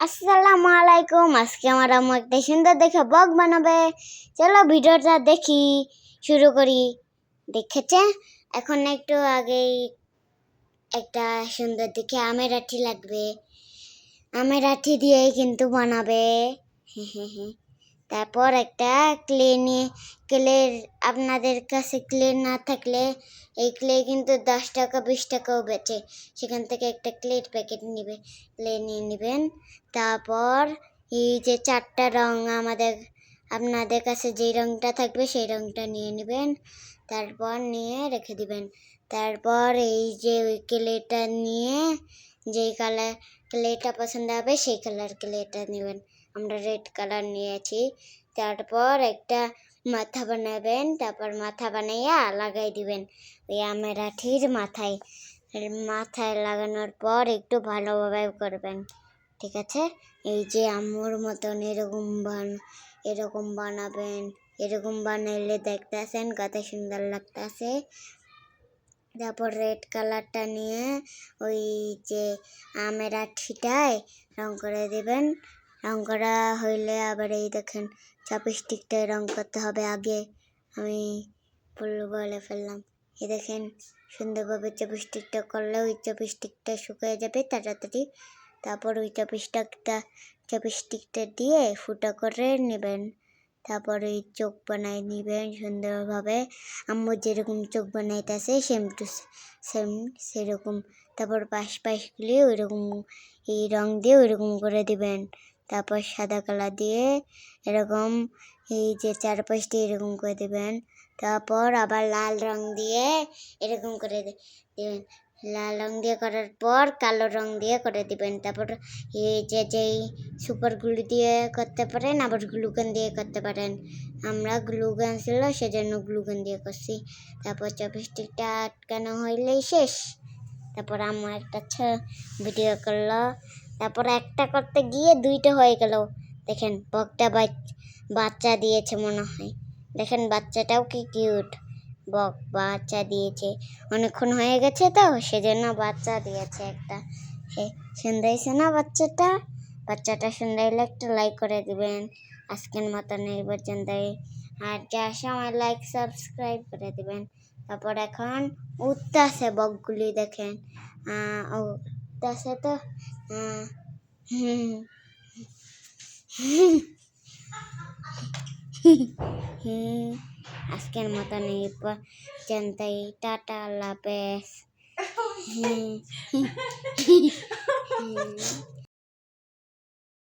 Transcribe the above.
আসসালামু আলাইকুম আজকে আমার আম্মু একটা সুন্দর দেখে বক বানাবে। চলো ভিডিওটা দেখি, শুরু করি। দেখেছে? এখন একটু আগেই একটা সুন্দর দেখে আমের আঠি লাগবে। আমের আঠি দিয়েই কিন্তু বানাবে। তারপর একটা ক্লে নিয়ে ক্লের আপনাদের কাছে ক্লে না থাকলে এই ক্লে কিন্তু দশ টাকা, বিশ টাকাও বেচে। সেখান থেকে একটা ক্লের প্যাকেট নেবে ক্লে নিয়ে নেবেন। তারপর এই যে চারটা রং আমাদের, আপনাদের কাছে যেই রংটা থাকবে সেই রংটা নিয়ে নেবেন। তারপর নিয়ে রেখে দিবেন। তারপর এই যে ওই ক্লেটা নিয়ে যেই কালার ক্লেটা পছন্দ হবে সেই কালার ক্লেটা নেবেন। আমরা রেড কালার নিয়েছি। তারপর একটা মাথা বানাবেন, তারপর মাথা বানাইয়া লাগাই দিবেন। ওই আমের আঠির মাথায় মাথায় লাগানোর পর একটু ভালোভাবে করবেন। ঠিক আছে? এই যে আম্মুর মতন এরকম বান, এরকম বানাবেন, এরকম বানাইলে দেখতেছেন কত সুন্দর লাগতেছে। তারপর রেড কালারটা নিয়ে ওই যে আমের আঠিটায় রং করে দেবেন। রং করা হইলে আবার এই দেখেন চাপস্টিকটায় রং করতে হবে আগে। আমি ভুল বলে ফেললাম। এই দেখেন, সুন্দরভাবে চাপস্টিকটা করলে ওই চাপস্টিকটা শুকিয়ে যাবে তাড়াতাড়ি। তারপর ওই চাপস্টিকটা চাপস্টিকটা দিয়ে ফুটা করে নেবেন। তারপর ওই চোখ বানাই নেবেন সুন্দরভাবে। আম্মু যেরকম চোখ বানাইতেছে সেম টু সেম সেরকম। তারপর পাশ পাশগুলি ওইরকম, এই রং দিয়ে ওইরকম করে দিবেন। তারপর সাদা কালার দিয়ে এরকম এই যে চারপাশটি এরকম করে দেবেন। তারপর আবার লাল রং দিয়ে এরকম করে দিবেন লাল রং দিয়ে করার পর কালো রং দিয়ে করে দিবেন। তারপর এই যে যেই সুপার গ্লু দিয়ে করতে পারেন, আবার গ্লুগান দিয়ে করতে পারেন। আমরা গ্লুগান ছিল, সেজন্য গ্লুগান দিয়ে করছি। তারপর চাপস্টিকটা আটকানো হইলেই শেষ। তারপর আমার একটা ভিডিও করল। তারপর একটা করতে গিয়ে দুইটা হয়ে গেল। দেখেন, বকটা বাচ- বাচ্চা দিয়েছে মনে হয়। দেখেন, বাচ্চাটাও কি কিউট। বক, বাচ্চা দিয়েছে। অনেকক্ষণ হয়ে গেছে তো, সেজন্য বাচ্চা দিয়েছে একটা। সে সুন্দর না বাচ্চাটা? বাচ্চাটা সুন্দর হলে একটা লাইক করে দিবেন। আজকের মতন এই পর্যন্তই। আর যার সময় লাইক সাবস্ক্রাইব করে দিবেন। তারপর এখন উঠতেছে বকগুলি দেখেন। উঠতেছে তো আজকের মতন এই পর্যন্তই টাটা আল্লাহ হাফেজ।